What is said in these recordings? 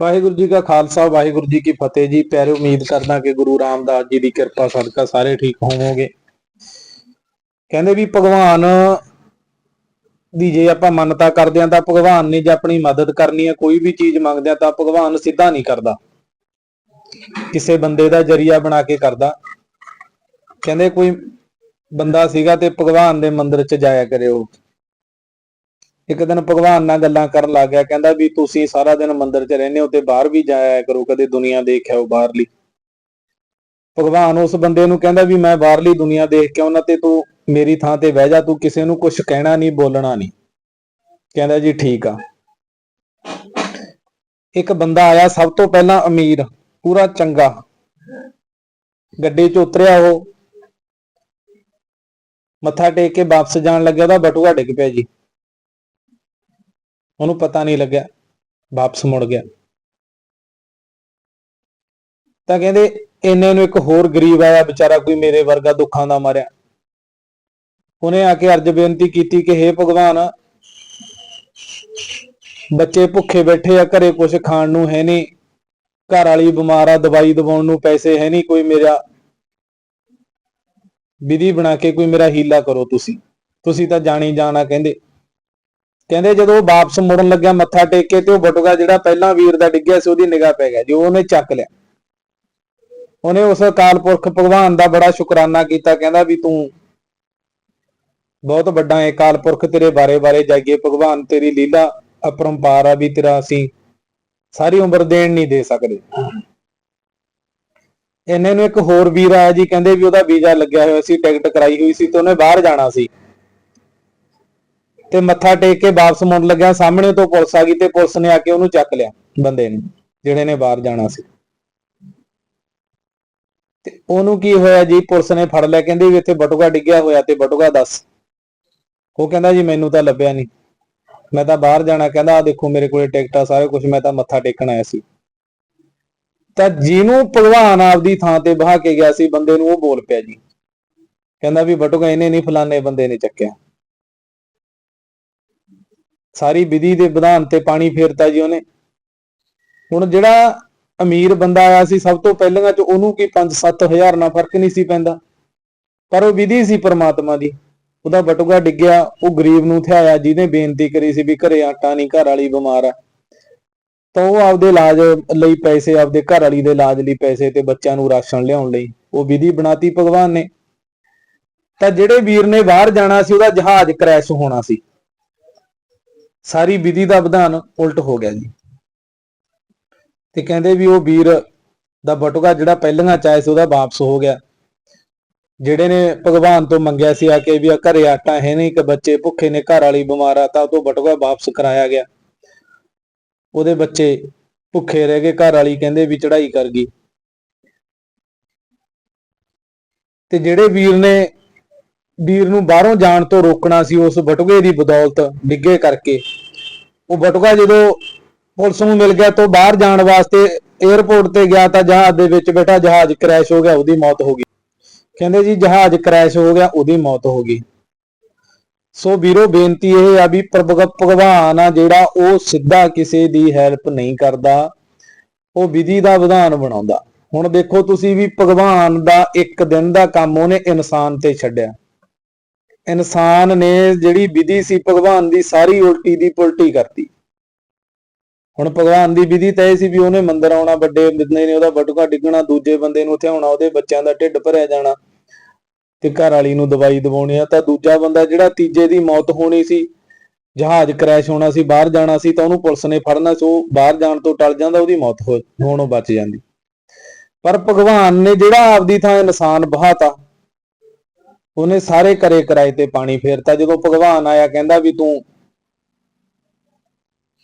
ਵਾਹਿਗੁਰੂ ਜੀ ਕਾ ਖਾਲਸਾ, ਵਾਹਿਗੁਰੂ ਜੀ ਕੀ ਫਤਿਹ ਜੀ। ਪਿਆਰੇ, ਉਮੀਦ ਕਰਦਾ ਕਿ ਗੁਰੂ ਰਾਮਦਾਸ ਜੀ ਦੀ ਕਿਰਪਾ, ਸਦਕਾ ਸਾਰੇ ਠੀਕ ਹੋਵੋਗੇ। ਕਹਿੰਦੇ ਵੀ ਭਗਵਾਨ ਦੀ ਜੇ ਆਪਾਂ ਮੰਨਤਾ ਕਰਦੇ ਆ ਤਾਂ ਭਗਵਾਨ ਨੇ ਜੇ ਆਪਣੀ ਮਦਦ ਕਰਨੀ ਹੈ, ਕੋਈ ਵੀ ਚੀਜ਼ ਮੰਗਦੇ ਆ ਤਾਂ ਭਗਵਾਨ ਸਿੱਧਾ ਨਹੀਂ ਕਰਦਾ। ਕਿਸੇ ਬੰਦੇ ਦਾ ਜਰੀਆ ਬਣਾ ਕੇ ਕਰਦਾ। ਕਹਿੰਦੇ ਕੋਈ ਬੰਦਾ ਸੀਗਾ ਤੇ ਭਗਵਾਨ ਦੇ ਮੰਦਿਰ 'ਚ ਜਾਇਆ ਕਰਿਓ। ਇੱਕ ਦਿਨ ਭਗਵਾਨ ਨਾਲ ਗੱਲਾਂ ਕਰਨ ਲੱਗ ਗਿਆ, ਕਹਿੰਦਾ ਵੀ ਤੁਸੀਂ ਸਾਰਾ ਦਿਨ ਮੰਦਿਰ 'ਚ ਰਹਿੰਦੇ ਹੋ ਤੇ ਬਾਹਰ ਵੀ ਜਾਇਆ ਕਰੋ, ਕਦੇ ਦੁਨੀਆ ਦੇਖਿਆ ਹੋ ਬਾਹਰਲੀ। ਭਗਵਾਨ ਉਸ ਬੰਦੇ ਨੂੰ ਕਹਿੰਦਾ ਵੀ ਮੈਂ ਬਾਹਰਲੀ ਦੁਨੀਆ ਦੇਖ ਕੇ ਉਹਨਾਂ ਤੇ ਤੂੰ ਮੇਰੀ ਥਾਂ ਤੇ ਬਹਿ ਜਾ, ਤੂੰ ਕਿਸੇ ਨੂੰ ਕੁਝ ਕਹਿਣਾ ਨਹੀਂ, ਬੋਲਣਾ ਨਹੀਂ। ਕਹਿੰਦਾ ਜੀ ਠੀਕ ਆ। ਇੱਕ ਬੰਦਾ ਆਇਆ, ਸਭ ਤੋਂ ਪਹਿਲਾਂ ਅਮੀਰ, ਪੂਰਾ ਚੰਗਾ। ਗੱਡੀ 'ਚ ਉਤਰਿਆ ਉਹ। ਮੱਥਾ ਟੇਕ ਕੇ ਵਾਪਸ ਜਾਣ ਲੱਗਿਆ, ਉਹਦਾ ਬਟੂਆ ਡਿੱਗ ਪਿਆ ਜੀ। ਉਹਨੂੰ ਪਤਾ ਨਹੀਂ ਲੱਗਿਆ, ਵਾਪਸ ਮੁੜ ਗਿਆ। ਤਾਂ ਕਹਿੰਦੇ, ਇੰਨੇ ਨੂੰ ਇੱਕ ਹੋਰ ਗਰੀਬ ਆਇਆ, ਵਿਚਾਰਾ ਕੋਈ ਮੇਰੇ ਵਰਗਾ ਦੁੱਖਾਂ ਦਾ ਮਾਰਿਆ। ਉਹਨੇ ਆ ਕੇ ਅਰਜ ਬੇਨਤੀ ਕੀਤੀ ਕਿ हे ਭਗਵਾਨ, ਬੱਚੇ ਭੁੱਖੇ ਬੈਠੇ ਆ, ਘਰੇ ਕੁਝ ਖਾਣ ਨੂੰ ਹੈ ਨਹੀਂ, ਘਰ ਵਾਲੀ ਬਿਮਾਰ ਆ, ਦਵਾਈ ਦਵਾਉਣ ਨੂੰ ਪੈਸੇ ਹੈ ਨਹੀਂ, ਕੋਈ ਮੇਰਾ ਵਿਧੀ ਬਣਾ ਕੇ, ਕੋਈ ਮੇਰਾ ਹੀਲਾ ਕਰੋ ਤੁਸੀਂ। ਤੁਸੀਂ ਤਾਂ ਜਾਣੀ ਜਾਣਾ ਕਹਿੰਦੇ। ਕਹਿੰਦੇ ਜਦੋਂ ਵਾਪਸ ਮੁੜਨ ਲੱਗਿਆ ਮੱਥਾ ਟੇਕ ਕੇ ਤੇ ਉਹ ਬਟੂਆ ਜਿਹੜਾ ਪਹਿਲਾਂ ਵੀਰ ਦਾ ਡਿੱਗਿਆ ਸੀ, ਉਹਦੀ ਨਿਗਾਹ ਪੈ ਗਿਆ ਜੋ ਉਹਨੇ ਚੱਕ ਲਿਆ। ਉਹਨੇ ਉਸ ਅਕਾਲ ਪੁਰਖ ਭਗਵਾਨ ਦਾ ਬੜਾ ਸ਼ੁਕਰਾਨਾ ਕੀਤਾ, ਕਹਿੰਦਾ ਵੀ ਤੂੰ ਬਹੁਤ ਵੱਡਾ ਹੈ ਅਕਾਲ ਪੁਰਖ ਤੇਰੇ ਬਾਰੇ ਬਾਰੇ ਜਾਈਏ, ਭਗਵਾਨ ਤੇਰੀ ਲੀਲਾ ਅਪਰੰਪਾਰ ਆ ਵੀ ਤੇਰਾ ਅਸੀਂ ਸਾਰੀ ਉਮਰ ਦੇਣ ਨਹੀਂ ਦੇ ਸਕਦੇ। ਇਹਨੇ ਨੂੰ ਇੱਕ ਹੋਰ ਵੀਰ ਆਇਆ ਜੀ, ਕਹਿੰਦੇ ਵੀ ਉਹਦਾ ਵੀਜ਼ਾ ਲੱਗਿਆ ਹੋਇਆ ਸੀ, ਟਿਕਟ ਕਰਾਈ ਹੋਈ ਸੀ ਤੇ ਉਹਨੇ ਬਾਹਰ ਜਾਣਾ ਸੀ। ਤੇ ਮੱਥਾ ਟੇਕ ਕੇ ਵਾਪਸ ਮੁੜਨ ਲੱਗਿਆ। ਸਾਹਮਣੇ ਤੋਂ ਪੁਲਿਸ ਆ ਗਈ ਤੇ ਪੁਲਿਸ ਨੇ ਆ ਕੇ ਉਹਨੂੰ ਚੱਕ ਲਿਆ ਬੰਦੇ ਨੂੰ, ਜਿਹੜੇ ਨੇ ਬਾਹਰ ਜਾਣਾ ਸੀ। ਤੇ ਉਹਨੂੰ ਕੀ ਹੋਇਆ ਜੀ? ਪੁਲਿਸ ਨੇ ਫੜ ਲਿਆ। ਕਹਿੰਦੇ ਵੀ ਇੱਥੇ ਬਟੂਆ ਡਿੱਗਿਆ ਹੋਇਆ ਤੇ ਬਟੂਆ ਦੱਸ। ਉਹ ਕਹਿੰਦਾ ਜੀ, ਮੈਨੂੰ ਤਾਂ ਲੱਭਿਆ ਨਹੀਂ। ਮੈਂ ਤਾਂ ਬਾਹਰ ਜਾਣਾ। ਕਹਿੰਦਾ ਆ ਦੇਖੋ ਮੇਰੇ ਕੋਲੇ ਟਿਕਟ ਆ ਸਾਰੇ ਕੁਝ ਮੈਂ ਤਾਂ ਮੱਥਾ ਟੇਕਣ ਆਇਆ ਸੀ। ਤਾਂ ਜਿਹਨੂੰ ਭਗਵਾਨ ਆਪਦੀ ਥਾਂ ਤੇ ਬਹਾ ਕੇ ਗਿਆ ਸੀ, ਬੰਦੇ ਨੂੰ ਉਹ ਬੋਲ ਪਿਆ ਜੀ। ਕਹਿੰਦਾ ਵੀ ਬਟੂਆ, ਇਹਨੇ ਨਹੀਂ ਫਲਾਣੇ ਬੰਦੇ ਨੇ ਚੱਕਿਆ। ਸਾਰੀ ਵਿਧੀ ਦੇ ਵਿਧਾਨ ਤੇ ਪਾਣੀ ਫੇਰਤਾ ਜੀ ਉਹਨੇ। ਹੁਣ ਜਿਹੜਾ ਅਮੀਰ ਬੰਦਾ ਆਇਆ ਸੀ, ਸਭ ਤੋਂ ਪਹਿਲਾਂ ਚ ਉਹਨੂੰ ਕੀ 5-7000 ਨਾਲ ਫ਼ਰਕ ਨਹੀਂ ਸੀ ਪੈਂਦਾ। ਪਰ ਉਹ ਵਿਧੀ ਸੀ ਪਰਮਾਤਮਾ ਦੀ। ਉਹਦਾ ਬਟੂਆ ਡਿੱਗਿਆ, ਉਹ ਗਰੀਬ ਨੂੰ ਥਿਆਇਆ ਜਿਹਨੇ ਬੇਨਤੀ ਕਰੀ ਸੀ ਵੀ ਘਰੇ ਆਟਾ ਨਹੀਂ, ਘਰ ਵਾਲੀ ਬਿਮਾਰ ਆ। ਤਾਂ ਉਹ ਆਪਦੇ ਇਲਾਜ ਲਈ ਪੈਸੇ, ਆਪਦੇ ਘਰ ਵਾਲੀ ਦੇ ਇਲਾਜ ਲਈ ਪੈਸੇ ਤੇ ਬੱਚਿਆਂ ਨੂੰ ਰਾਸ਼ਨ ਲਿਆਉਣ ਲਈ ਉਹ ਵਿਧੀ ਬਣਾਤੀ ਭਗਵਾਨ ਨੇ। ਤਾਂ ਜਿਹੜੇ ਵੀਰ ਨੇ ਬਾਹਰ ਜਾਣਾ ਸੀ, ਉਹਦਾ ਜਹਾਜ਼ ਕ੍ਰੈਸ਼ ਹੋਣਾ ਸੀ। ਸਾਰੀ ਵਿਧੀ ਦਾ ਵਿਧਾਨ ਉਲਟ ਹੋ ਗਿਆ ਜੀ। ਤੇ ਕਹਿੰਦੇ ਵੀ ਉਹ ਵੀਰ ਦਾ ਬਟੂਆ ਜਿਹੜਾ ਪਹਿਲਾਂ ਚਾਹੇ ਸੀ, ਉਹਦਾ ਵਾਪਸ ਹੋ ਗਿਆ। ਜਿਹੜੇ ਨੇ ਭਗਵਾਨ ਤੋਂ ਮੰਗਿਆ ਸੀ ਆ ਕੇ ਵੀ ਆ ਘਰੇ ਆਟਾ ਹੈ ਨਹੀਂ ਕਿ ਬੱਚੇ ਭੁੱਖੇ ਨੇ, ਘਰ ਵਾਲੀ ਬਿਮਾਰ ਆ, ਤਾਂ ਉਹ ਤੋਂ ਬਟੂਆ ਵਾਪਸ ਕਰਾਇਆ ਗਿਆ। ਉਹਦੇ ਬੱਚੇ ਭੁੱਖੇ ਰਹਿ ਗਏ, ਘਰ ਵਾਲੀ ਕਹਿੰਦੇ ਵੀ ਚੜਾਈ ਕਰ ਗਈ। ਤੇ ਜਿਹੜੇ ਵੀਰ ਨੇ ਵੀਰ ਨੂੰ ਬਾਹਰੋਂ ਜਾਣ ਤੋਂ ਰੋਕਣਾ ਸੀ ਉਸ ਬਟੂਏ ਦੀ ਬਦੌਲਤ ਡਿੱਗੇ ਕਰਕੇ। ਉਹ ਬਟੂਆ ਜਦੋਂ ਪੁਲਿਸ ਨੂੰ ਮਿਲ ਗਿਆ ਤੋਂ ਬਾਹਰ ਜਾਣ ਵਾਸਤੇ 에ਅਰਪੋਰਟ ਤੇ ਗਿਆ ਤਾਂ ਜਹਾਜ਼ ਦੇ ਵਿੱਚ ਬੈਠਾ, ਜਹਾਜ਼ ਕ੍ਰੈਸ਼ ਹੋ ਗਿਆ, ਉਹਦੀ ਮੌਤ ਹੋ ਗਈ। ਕਹਿੰਦੇ ਜੀ, ਜਹਾਜ਼ ਕ੍ਰੈਸ਼ ਹੋ ਗਿਆ, ਉਹਦੀ ਮੌਤ ਹੋ ਗਈ। ਸੋ ਵੀਰੋ, ਬੇਨਤੀ ਇਹ ਆ ਵੀ ਪ੍ਰਭਗ- ਭਗਵਾਨ ਆ ਜਿਹੜਾ ਉਹ ਸਿੱਧਾ ਕਿਸੇ ਦੀ ਹੈਲਪ ਨਹੀਂ ਕਰਦਾ। ਉਹ ਵਿਧੀ ਦਾ ਵਿਧਾਨ ਬਣਾਉਂਦਾ। ਹੁਣ ਦੇਖੋ ਤੁਸੀਂ ਵੀ ਭਗਵਾਨ ਦਾ ਇੱਕ ਦਿਨ ਦਾ ਕੰਮ ਉਹਨੇ ਇਨਸਾਨ ਤੇ ਛੱਡਿਆ। ਇਨਸਾਨ ਨੇ ਜਿਹੜੀ ਵਿਧੀ ਸੀ, ਭਗਵਾਨ ਦੀ ਸਾਰੀ ਉਲਟੀ ਦੀ ਪੁਲਟੀ ਕਰਤੀ। ਹੁਣ ਭਗਵਾਨ ਦੀ ਵਿਧੀ ਤਾਂ ਇਹ ਸੀ ਵੀ ਉਹਨੇ ਮੰਦਰ ਆਉਣਾ, ਵੱਡੇ ਬੰਦੇ ਨੇ ਉਹਦਾ ਬਟੂਆ ਡਿੱਗਣਾ, ਦੂਜੇ ਬੰਦੇ ਨੂੰ ਉੱਥੇ ਆਉਣਾ, ਉਹਦੇ ਬੱਚਿਆਂ ਦਾ ਢਿੱਡ ਭਰਿਆ ਜਾਣਾ ਤੇ ਘਰ ਵਾਲੀ ਨੂੰ ਦਵਾਈ ਦਵਾਉਣੀ ਆ। ਤਾਂ ਦੂਜਾ ਬੰਦਾ ਜਿਹੜਾ ਤੀਜੇ ਦੀ ਮੌਤ ਹੋਣੀ ਸੀ, ਜਹਾਜ਼ ਕ੍ਰੈਸ਼ ਹੋਣਾ ਸੀ, ਬਾਹਰ ਜਾਣਾ ਸੀ, ਤਾਂ ਉਹਨੂੰ ਪੁਲਿਸ ਨੇ ਫੜਨਾ ਸੀ, ਉਹ ਬਾਹਰ ਜਾਣ ਤੋਂ ਟਲ ਜਾਂਦਾ, ਉਹਦੀ ਮੌਤ ਹੋ, ਹੋਣੋਂ ਬਚ ਜਾਂਦੀ। ਪਰ ਭਗਵਾਨ ਨੇ ਜਿਹੜਾ ਆਪਦੀ ਥਾਂ ਇਨਸਾਨ ਬਹਾਤਾ ਉਹਨੇ ਸਾਰੇ ਕਰੇ ਕਰਾਏ ਤੇ ਪਾਣੀ ਫੇਰਤਾ। ਜਦੋਂ ਭਗਵਾਨ ਆਇਆ, ਕਹਿੰਦਾ ਵੀ ਤੂੰ,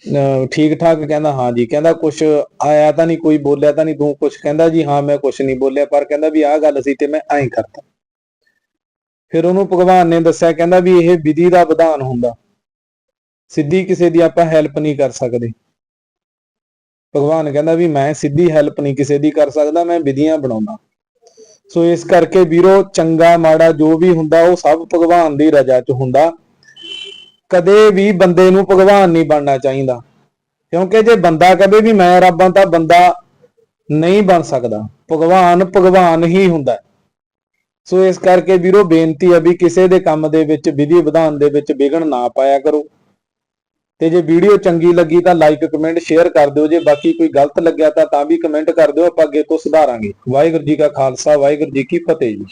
ਅਹ ਠੀਕ ਠਾਕ ਕਹਿੰਦਾ, ਹਾਂ ਜੀ। ਕਹਿੰਦਾ, ਕੁਛ ਆਇਆ ਤਾਂ ਨਹੀਂ, ਕੋਈ ਬੋਲਿਆ ਤਾਂ ਨਹੀਂ, ਤੂੰ ਕੁਛ ਕਹਿੰਦਾ ਜੀ, ਹਾਂ, ਮੈਂ ਕੁਛ ਨਹੀਂ ਬੋਲਿਆ, ਪਰ ਕਹਿੰਦਾ ਵੀ ਆਹ ਗੱਲ ਸੀ ਤੇ ਮੈਂ ਐਂ ਕਰਤਾ। ਫਿਰ ਉਹਨੂੰ ਭਗਵਾਨ ਨੇ ਦੱਸਿਆ, ਕਹਿੰਦਾ ਵੀ ਇਹ ਵਿਧੀ ਦਾ ਵਿਧਾਨ ਹੁੰਦਾ। ਸਿੱਧੀ ਕਿਸੇ ਦੀ ਆਪਾਂ ਹੈਲਪ ਨਹੀਂ ਕਰ ਸਕਦੇ। ਭਗਵਾਨ ਕਹਿੰਦਾ ਵੀ ਮੈਂ ਸਿੱਧੀ ਹੈਲਪ ਨਹੀਂ ਕਿਸੇ ਦੀ ਕਰ ਸਕਦਾ, ਮੈਂ ਵਿਧੀਆਂ ਬਣਾਉਂਦਾ। ਸੋ ਇਸ ਕਰਕੇ ਵੀਰੋ, ਚੰਗਾ, ਮਾੜਾ ਜੋ ਵੀ ਹੁੰਦਾ, ਉਹ ਸਭ ਭਗਵਾਨ ਦੀ ਰਜ਼ਾ 'ਚ ਹੁੰਦਾ। ਕਦੇ ਵੀ ਬੰਦੇ ਨੂੰ ਭਗਵਾਨ ਨਹੀਂ ਬਣਨਾ ਚਾਹੀਦਾ। ਕਿਉਂਕਿ ਜੇ ਬੰਦਾ ਕਦੇ ਵੀ ਮੈਂ ਰੱਬ ਹਾਂ, ਤਾਂ ਬੰਦਾ ਨਹੀਂ ਬਣ ਸਕਦਾ। ਭਗਵਾਨ ਭਗਵਾਨ ਹੀ ਹੁੰਦਾ। ਸੋ ਇਸ ਕਰਕੇ ਵੀਰੋ, ਬੇਨਤੀ ਹੈ ਵੀ ਕਿਸੇ ਦੇ ਕੰਮ ਦੇ ਵਿੱਚ ਵਿਧੀ ਵਿਧਾਨ ਦੇ ਵਿੱਚ ਵਿਘਨ ਨਾ ਪਾਇਆ ਕਰੋ। ਤੇ ਜੇ ਵੀਡੀਓ ਚੰਗੀ ਲੱਗੀ ਤਾਂ ਲਾਈਕ ਕਮੈਂਟ ਸ਼ੇਅਰ ਕਰ ਦਿਓ। ਜੇ ਬਾਕੀ ਕੋਈ ਗਲਤ ਲੱਗਿਆ ਤਾਂ ਤਾਂ ਵੀ ਕਮੈਂਟ ਕਰ ਦਿਓ। ਆਪਾਂ ਅੱਗੇ ਤੋਂ ਸੁਧਾਰਾਂਗੇ। ਵਾਹਿਗੁਰੂ ਜੀ ਕਾ ਖਾਲਸਾ, ਵਾਹਿਗੁਰੂ ਜੀ ਕੀ ਫਤਿਹ ਜੀ।